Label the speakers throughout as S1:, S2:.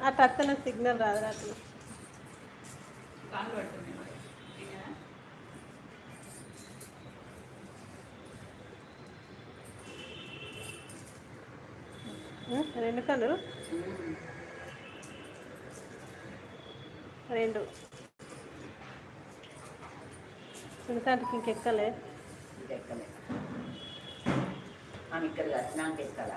S1: అట్లా అత్తన సిగ్నల్ రాదు అట్లా? ఆ, రెండు కళ్ళు? రెండు. సునకాంటికి ఇంకెక్కలే?
S2: ఆమె ఇక్కడ వచ్చినాక ఎక్కాలా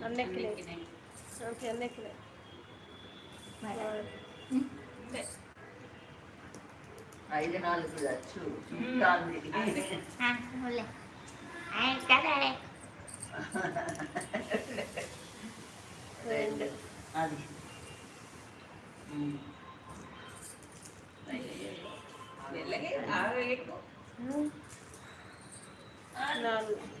S1: ఐదు
S2: నాలుగు
S1: రెండు.
S2: అది.
S1: నాలుగు.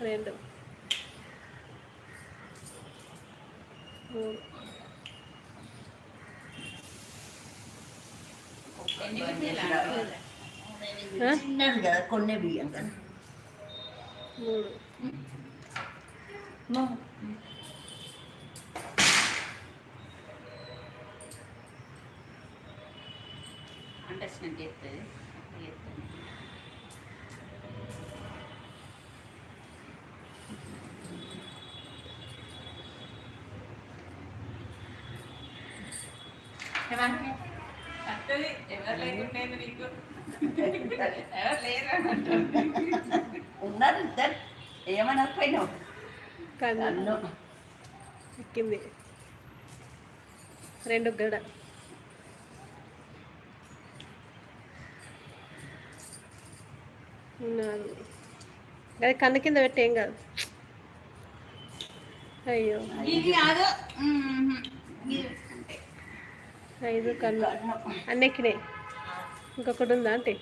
S1: రెండు మూడు
S3: ఎన్ని విజిల్
S1: ఆ?
S2: చిన్నది కదా కొన్ని బియ్యం కదా
S1: మూడు
S3: అండర్స్టాండ్ చేస్తుంది చేస్తుంది వస్తుంది ఎవరు లేకుండేది నీకు ఎవరు లేరు.
S2: ఉన్నారు ఇద్దరు. ఏమనకపోయినావు?
S1: కన్ను. ఎక్కింది. రెండు గడ. అది కన్ను కింద పెట్టి ఏం కాదు. అయ్యో. ఐదు కన్ను అన్ని ఎక్కినాయి. ఇంకొకటి ఉందా అంటే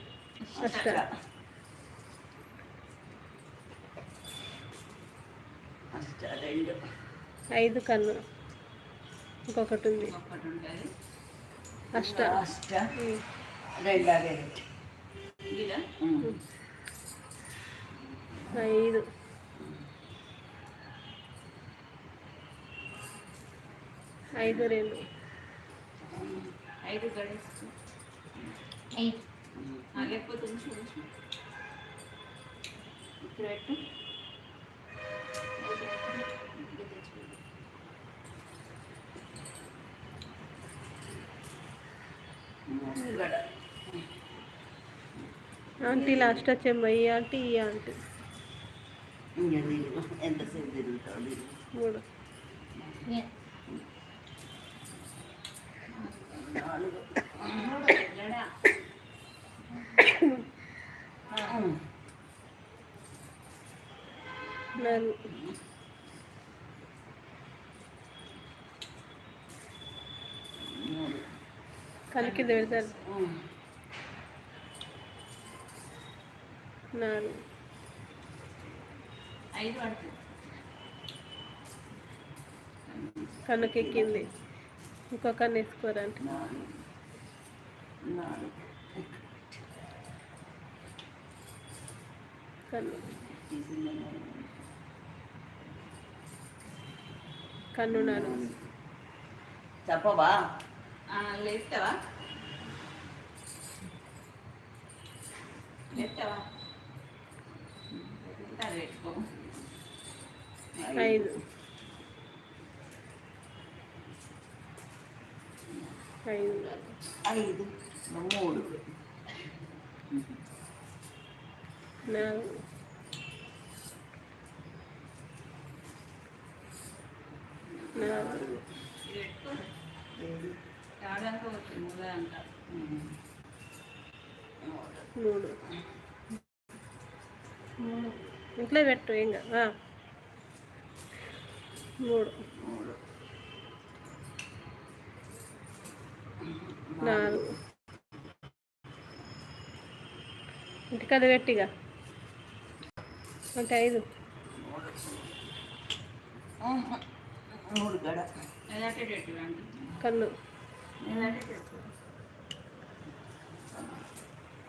S2: రెండు.
S1: ఐదు కన్ను ఇంకొకటి ఉంది. అష్ట.
S2: అష్ట.
S1: ఐదు. ఐదు రెండు.
S3: ఐదు లేకపోతే ఇప్పుడు పెట్టు.
S1: ఆంటీ లాస్ట్ వచ్చేమ్మా ఈ ఆంటీ ఈ ఆంటీ
S2: ఇంకా తిరుగు. ఎంతసేపు తిరుగుతావు తిరుగు.
S1: మూడు
S2: నాలుగు
S3: మూడు గడ.
S2: ఉమ్.
S1: నాలుగు
S2: మూడు
S1: కన్ను కింద పెడతారు
S2: ఉమ్.
S1: నాలుగు
S3: ఐదు పడుతుంది
S1: కన్నుకి ఎక్కింది ఇంకో కన్ను వేసుకోరంటే. కన్ను. కన్ను నాలుగు
S2: చెప్పవా?
S3: ఆ, లేస్తావా? లేస్తావా?
S1: ఐదు. ఐదు.
S2: మూడు.
S1: నాలుగు. నాలుగు.
S2: మూడు.
S1: ఇంట్లో పెట్టు. ఆ. మూడు.
S2: మూడు.
S1: నాలుగు. ఇంటికాడ పెట్టిగా అంటే ఐదు.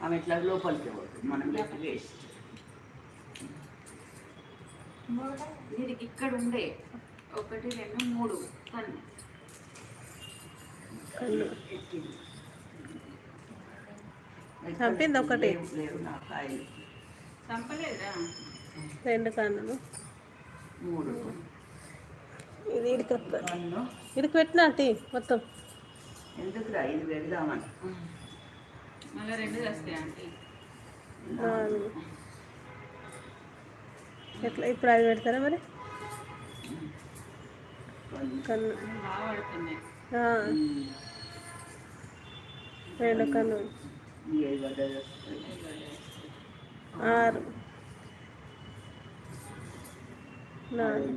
S2: ఆమె ఇట్లా లోపలికి పోతుంది. మనం వేస్ట్.
S3: ఇక్కడ ఉండే. ఒకటి రెండు మూడు కన్ను
S1: కన్ను
S2: ఎక్కింది
S1: చంపింది ఒకటి. రెండు కన్నులు.
S2: మూడు.
S1: ఇది ఇడికి ఇడికి పెట్టినా టీ మొత్తం.
S2: ఎందుకురా? ఇది పెడదామని.
S3: మళ్ళీ రెండు వస్తాయి ఆంటీ.
S1: నాలుగు. ఎట్లా? ఇప్పుడు అది పెడతారా మరి?
S2: కన్ను.
S1: కన్ను
S3: బాగా పడుతున్నాయి
S1: ఆ,
S2: ఉమ్.
S1: రెండు కన్ను
S2: ఈ ఐదు గడ్డలు వెనుకను
S1: ఆరు. నాలుగు.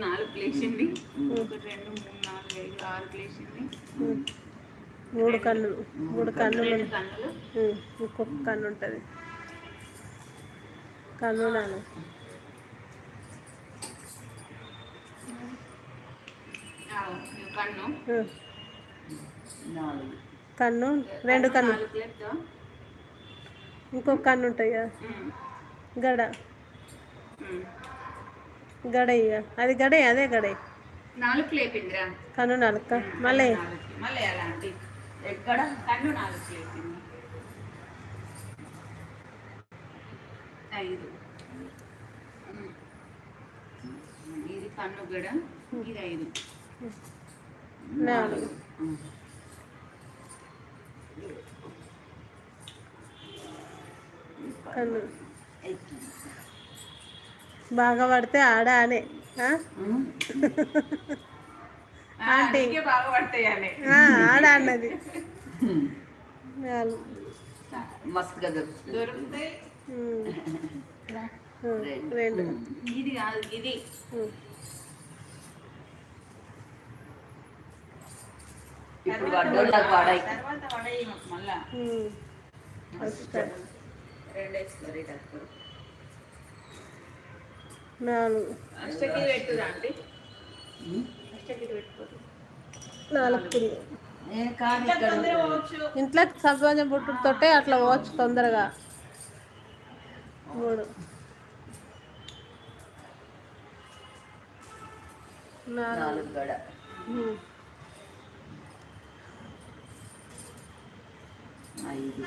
S3: నాలుగు ప్లేసింది ఒకటి రెండు మూడు నాలుగు ఐదు ఆరు ప్లేసింది
S1: మూడు కన్నులు మూడు కన్నులు
S3: కన్నులు
S1: ఇంకొక కన్ను ఉంటుంది. కన్ను నాలుగు.
S3: కన్ను
S1: కన్ను? రెండు కన్ను ఇంకొక కన్ను ఉంటాయి? కదా గడ. గడ ఇక అది గడే అదే గడే
S3: నాలుగు లేపిందిరా
S1: కన్ను నాలుగు క- మళ్ళీ.
S3: మళ్ళీ అలాంటి.
S2: ఎక్కడ?
S3: కన్ను నాలుగు లేపింది. ఐదు. ఇది కన్ను గడ ఇది ఐదు.
S1: నాలుగు.
S2: ఎక్కింది.
S1: బాగా పడితే ఆడ అనే ఆ?
S2: ఉమ్.
S3: ఆ, అందుకే బాగా పడతాయని
S1: ఆ, ఆడ అన్నది.
S2: మస్తుగా
S3: దొరుకుతాయి.
S1: రెండు
S3: ఇది కాదు ఇది.
S1: ఉమ్.
S2: ఇప్పుడు వడ్డోళ్ళకి వాడాయి.
S3: మళ్ళా.
S1: నాలుగు.
S3: అష్టకి. అష్టకి
S1: ఇంట్లో సబ్జా పుట్టుతోటే అట్లా పోవచ్చు తొందరగా. మూడు. నాలుగు.
S2: గడ. ఐదు.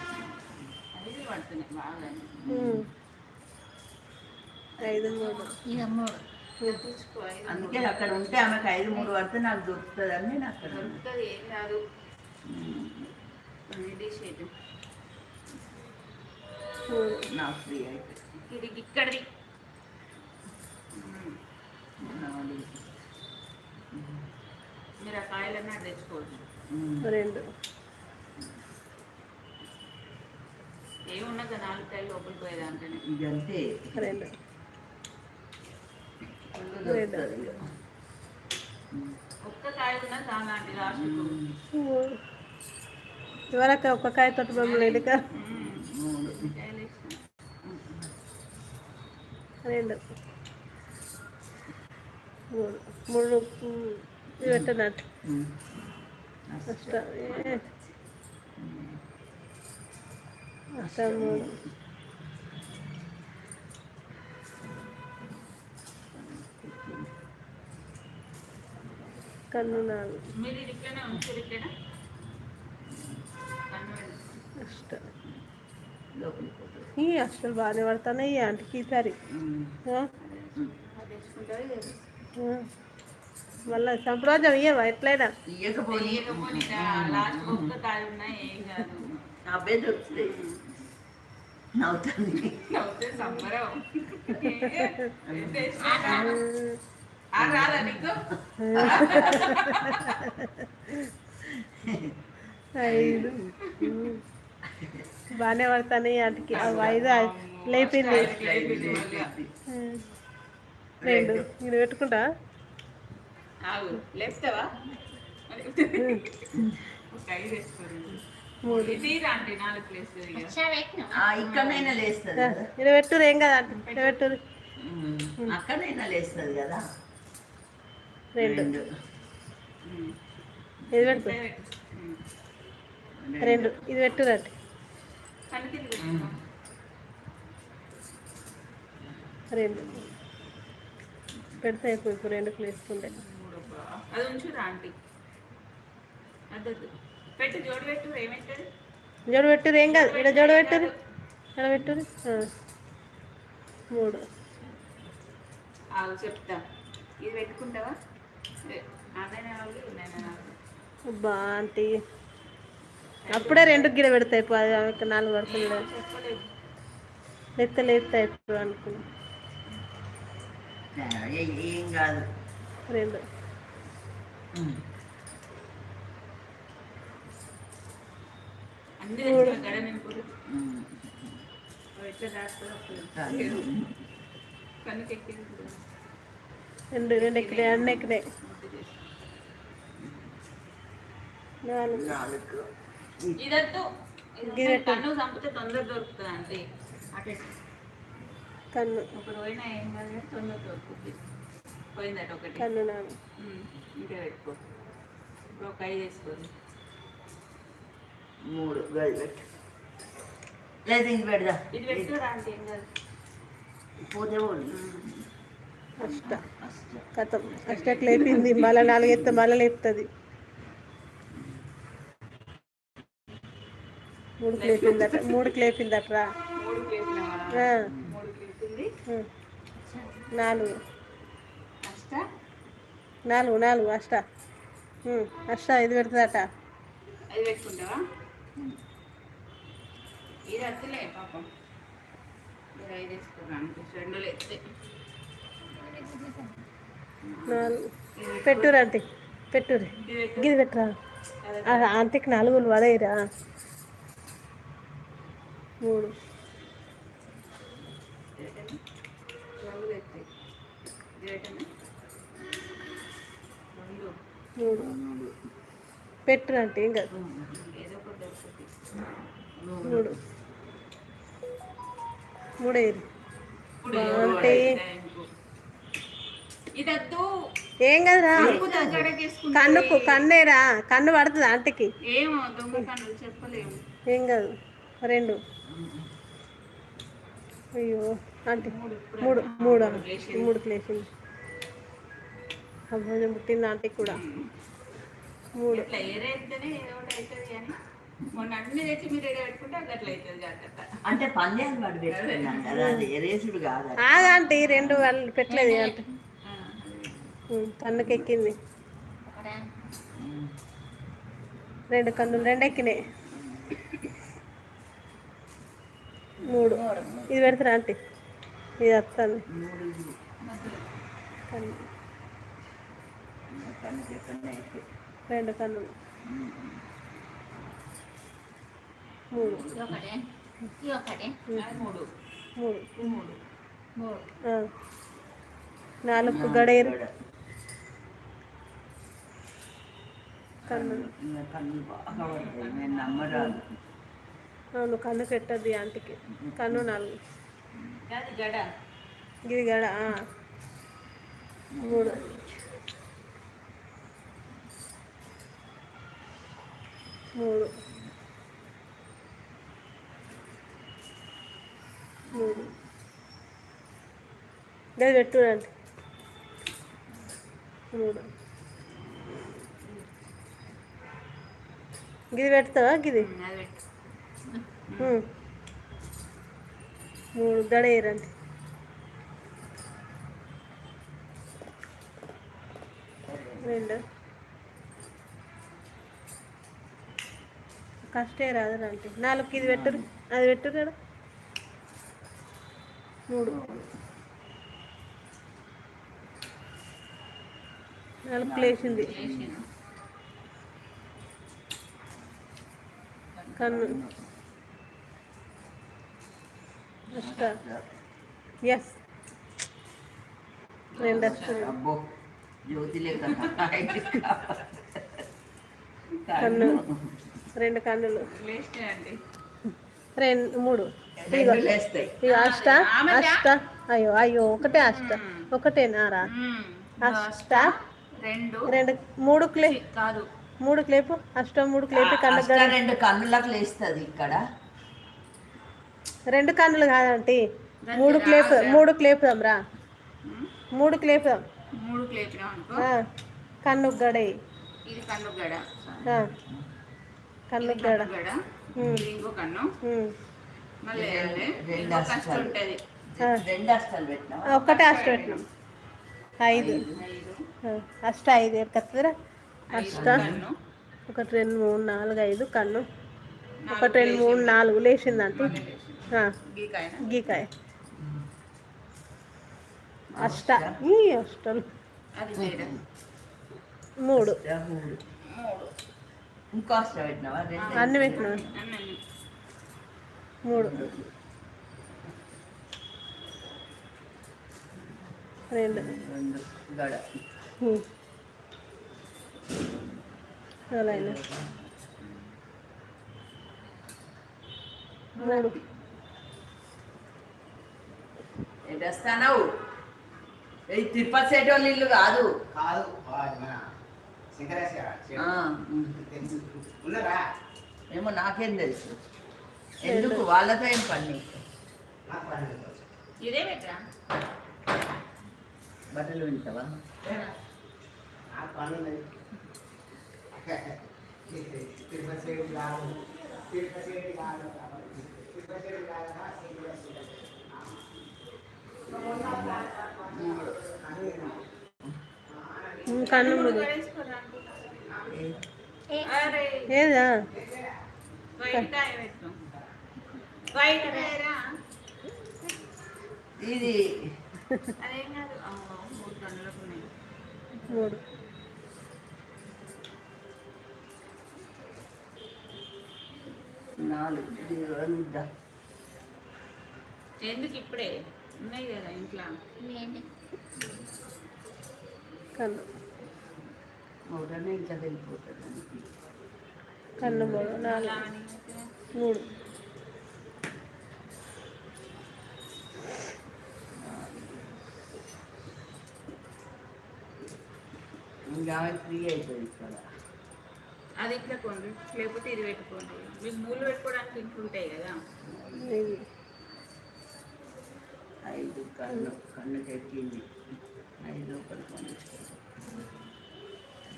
S3: ఐదు
S1: మూడు.
S3: ఐదు
S2: అందుకే అక్కడ ఉంటే ఆమెకు ఐదు మూడు పడితే నాకు దొరుకుతుంది అని నేను అక్కడ.
S3: దొరుకుతుంది ఏం కాదు.
S2: ఉమ్.
S3: ఇది షేడ్
S1: మూడు
S2: నా ఫ్రీ అయితే.
S3: ఇది ఇక్కడిది. మీరు ఆ కాయలన్నీ తెచ్చుకోవచ్చు.
S1: రెండు.
S3: ఏమున్నది? నాలుగు కాయలు లోపలికి పోయేదాంటనే
S2: ఇదంతే.
S1: రెండు.
S3: ఒక్క కాయ
S1: ఇవరకు ఒక్క మమ్మల్ని ఎడుక
S3: వేసిన
S1: రెండు. మూడు. మూడు. పెట్టనట్టు
S2: ఉమ్.
S1: ఫస్ట్ ఏ, అష్టం మూడు కన్ను నాలుగు
S3: మీరు ఇది ఇట్లనే ఉంచారు ఇట్లనా కన్ను
S1: అష్ట
S2: లోపలికి పోతుంది.
S1: ఈ అష్టలు బాగానే పడుతున్నాయి ఈ ఆంటీకి ఈసారి. మళ్ళా సంప్రదాయం ఇయ్యవా ఎట్లయినా?
S3: ఇట్లా లాస్ట్ కాదు.
S2: నవ్వుతుంది
S1: ఐదు. బాగానే పడుతున్నాయి ఆంటీకి అవి ఐదు లేపింది. రెండు నేను పెట్టుకుంటా
S3: లేపుతావా ప్లేస్
S2: ఇక్కడనైనా లేస్తుంది కదా.
S1: నేను పెట్టురు ఏం కదా ఆంటీ పెట్టురు
S2: లేస్తుంది కదా.
S1: రెండు.
S2: రెండు.
S1: ఇది పెట్టు? రెండు. ఇది పెట్టురు అంటే
S3: కనికి
S1: రెండు. పెడితే అయిపోయి ఇప్పుడు రెండు వేసుకుంటే
S3: అది ఉంచు రాండి అద్దద్దు పెట్టు జోడు
S1: పెట్టురు ఏం కాదు. ఇక్కడ జోడు పెట్టురు ఇక్కడ పెట్టురు ఆ. మూడు.
S3: చెప్తా. ఇది పెట్టుకుంటావా?
S1: ఆంటీ. అప్పుడే రెండు గిడ పెడతాయి ఆమెకు నాలుగు పడుతుంది
S3: చెప్పలేదు.
S1: లెక్క లేపుతాయి ఇప్పుడు అనుకున్నా.
S2: ఏ- ఏం కాదు.
S1: రెండు
S2: ఉమ్.
S3: అన్ని తెచ్చిన గడ నింపుడు
S2: ఉమ్.
S3: ఎట్లా రాస్తారో అప్పుడు
S2: చాలు.
S3: కన్నుకి ఎక్కింది ఇప్పుడు
S1: రెండు రెండు ఎక్కినాయి అన్ని
S3: చేసి.
S1: నాలుగు.
S3: ఇదద్దు. కన్ను చంపితే తొందర దొరుకుతుంది అంతే అటే
S1: కన్ను.
S3: ఇప్పుడు పోయినా ఏం కాదు తొందర దొరుకుతుంది. పోయిందట ఒకటి.
S1: కన్ను
S3: ఉమ్, ఇంకా పెట్టుకో. ఇప్పుడు ఒక ఐదు వేసుకోండి.
S2: మూడు లేదు ఇంక పెడదా
S3: ఇది పెట్టుకోరా అంటే ఏం కాదు.
S2: పోతే పోనీ.
S1: అష్ట
S2: అస్సలు.
S1: కథం అష్టకి లేపింది. మళ్ళీ నాలుగు ఎత్తే మళ్ళీ లేపుతుంది. మూడుకి లేపిందట మూడుకి లేపిందట్రా
S3: మూడు మూడు
S1: ఆ. నాలుగు. నాలుగు నాలుగు అష్ట. అష్ట ఇది పెడుతుందట.
S3: ఇది వద్దులే పాపం. ఐదు లేస్తే.
S1: నాలుగు. పెట్టురు ఆంటీ. పెట్టురు
S3: ఇది పెట్టు.
S1: గిది పెట్టురా. ఆంటీకి నాలుగులు వదయిరా మూడు.
S3: ఇది ఇది
S1: మూడు. పెట్టురు అంటే ఏం కాదు మూడు. మూడు ఐదు
S3: ఇప్పుడు
S1: అంటే
S3: ఇది వద్దు
S1: ఏం కదరా కన్నుకు కన్నేరా? కన్ను పడుతుంది
S3: చెప్పలేము.
S1: ఏం కాదు. రెండు. అయ్యో ఆంటీ. మూడు మూడు. మూడు? ప్లేసింది అబ్బాయి పుట్టింది ఆంటీకి కూడా. మూడు.
S3: మొన్న అన్ని తెచ్చి మీరు పెట్టుకుంటే అట్లా అవుతుంది జాగ్రత్త
S2: అంటే పందేలు పడి పెట్టుకున్నాం కదా అది ఎరేసుడు కాదు అది.
S1: ఆగా ఆంటీ రెండు వాళ్ళు పెట్టలేదు ఆంటీ
S3: ఆ, అదే.
S1: ఉమ్, కన్నుకి ఎక్కింది
S2: ఉమ్.
S1: రెండు కన్నులు రెండు ఎక్కినాయి మూడు ఇది పెడతారా ఆంటీ ఇది
S2: అయితే.
S1: రెండు కన్నులు మూడు.
S3: మూడు.
S1: మూడు.
S3: ఇది మూడు. మూడు.
S1: ఆ. నాలుగు గడేరు.
S2: గడ.
S1: కన్నులు
S2: ఇంకా కన్నులు బాగా పడతాయి. నేను నమ్మరాదు.
S1: అవును కన్ను పెట్టద్ది ఆంటీకి. కన్ను నాలుగు ఇది గడ. మూడు. మూడు. మూడు. గది పెట్టుడండి మూడు. గిది పెడతావా గిది?
S3: పెట్టు.
S1: మూడు గడేయరండి రెండు. కష్టే రాదు అంటే నాలుగు ఇది పెట్టురు అది పెట్టురు కదా. మూడు. నాలుగు ప్లేసింది.
S3: వేసిన
S1: కన్ను ఎస్ రెండు కన్ను. రెండు కన్నులు. రెండు మూడు. అష్ట అష్ట అయ్యో అయ్యో ఒకటే అష్ట ఒకటే నారా.
S3: మ్మ్.
S1: అష్ట
S3: రెండు.
S1: రెండు మూడు క్లే
S3: కాదు.
S1: మూడు క్లేపు అష్ట మూడు క్లేపి కన్ను
S2: అష్ట రెండు కన్నులకు లేస్తుంది ఇక్కడ.
S1: రెండు కన్నులు కాదంటే మూడు క్లేపు మూడు క్లేపుదాం రా. మూడు క్లేపుదాం.
S3: మూడు
S1: కన్ను గడే
S3: ఇది కన్ను గడ
S1: కన్ను గడ.
S3: ఇంకో కన్ను.
S2: రెండు అష్టాలు.
S1: ఒక్కటే అష్ట పెట్టినాం. ఐదు. అష్ట ఐదు ఎక్కరా
S3: ఐదు
S1: అష్ట. ఒకటి రెండు మూడు నాలుగు ఐదు కన్ను. ఒకటి రెండు మూడు నాలుగు లేచిందంటే. గీకాయ. అష్ట. ఈ అష్టలు
S3: అది వేరే.
S1: మూడు.
S2: అష్ట, మూడు.
S1: అన్ని పెట్టినా. మూడు. రెండు. అలాగే మూడు.
S2: ఏంటి వస్తానవు ఇది తిరుపతి సైడ్ వాళ్ళ ఇల్లు కాదు.
S4: కాదు.
S2: ఉమ్.
S4: ఉన్నారా
S2: ఏమో నాకేం తెలుసు. ఎందుకు? వాళ్ళతో ఏం పని.
S3: ఇదే పెట్టరా
S2: బట్టలు వింటావా
S1: కన్ను ఏదా?
S3: కాయరా
S2: ఇది.
S3: మూడు
S2: నాలుగు.
S3: ఎందుకు ఇప్పుడే? ఉన్నాయి కదా ఇంట్లో.
S1: కన్ను
S2: మూడనే ఇంకా వెళ్ళిపోతుంది
S1: కన్ను మూడు నాలుగు. మూడు.
S2: ఇంకా ఆమె ఫ్రీ అవుతుంది ఇక్కడ
S3: అది ఇట్లా కొండ్రి. లేకపోతే ఇది పెట్టుకోండి. మీకు మూలు పెట్టుకోవడానికి ఇంట్లో ఉంటాయి కదా.
S1: ఇది
S2: ఐదు కన్ను కన్నుకి ఎక్కింది ఐదు పడుకోండి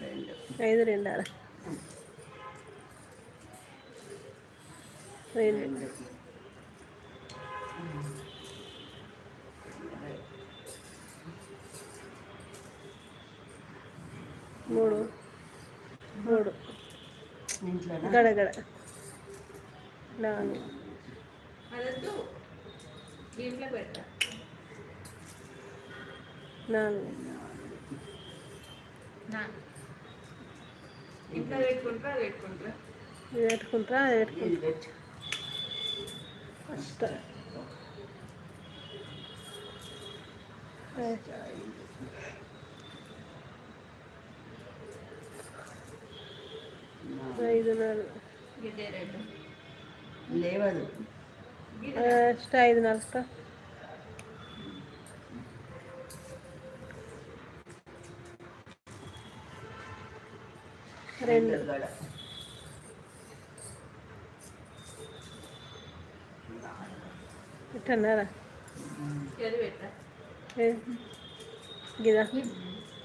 S2: రెండు.
S1: ఐదు రెండు. రెండు. మూడు. మూడు.
S2: గడగడ
S1: గడ గడ. నాలుగు. నాలుగు.
S3: పెట్టుకుంటారా అది పెట్టుకుంటారా
S1: అది పెట్టుకుంటారా
S2: ఇది పెట్టు
S1: అష్ట ఐదు నాలుగు
S2: లేవదు
S1: అష్ట ఐదు నాలుగు రెండు.
S2: గడ.
S1: ఇట్టన్నారా?
S3: ఏది పెట్టా?
S1: ఏ? గిదా?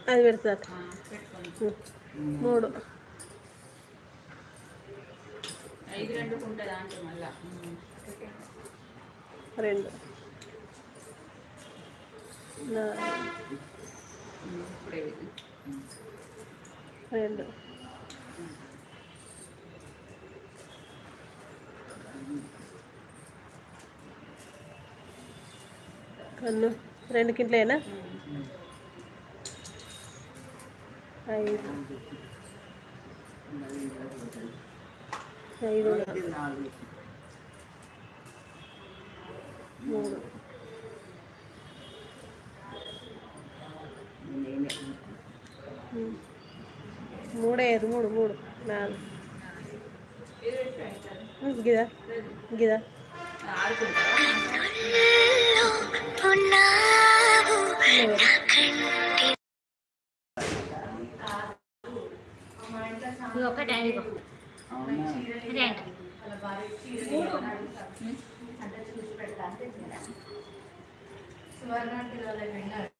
S1: అది
S3: పెట్టుకోండి
S1: మూడు.
S3: ఐదు రెండుకు ఉంటుందా అంటే మళ్ళా?
S1: రెండు. రెండు. కన్ను రెండు కింట్లేనా? ఐదు. ఐదు
S2: నాలుగు
S1: మూడు
S2: నేనే
S1: ఉమ్. మూడే ఐదు మూడు మూడు నాలుగు
S3: ఇది పెట్టు అయితే.
S1: ఉమ్, గిదా గిదా
S3: ఆడుకుంటారా
S1: ఎవరు?
S5: ఇది ఒకటే ఇదిగో
S2: అవునా
S5: ఇదే అంట
S3: అలాంటి పిల్లలు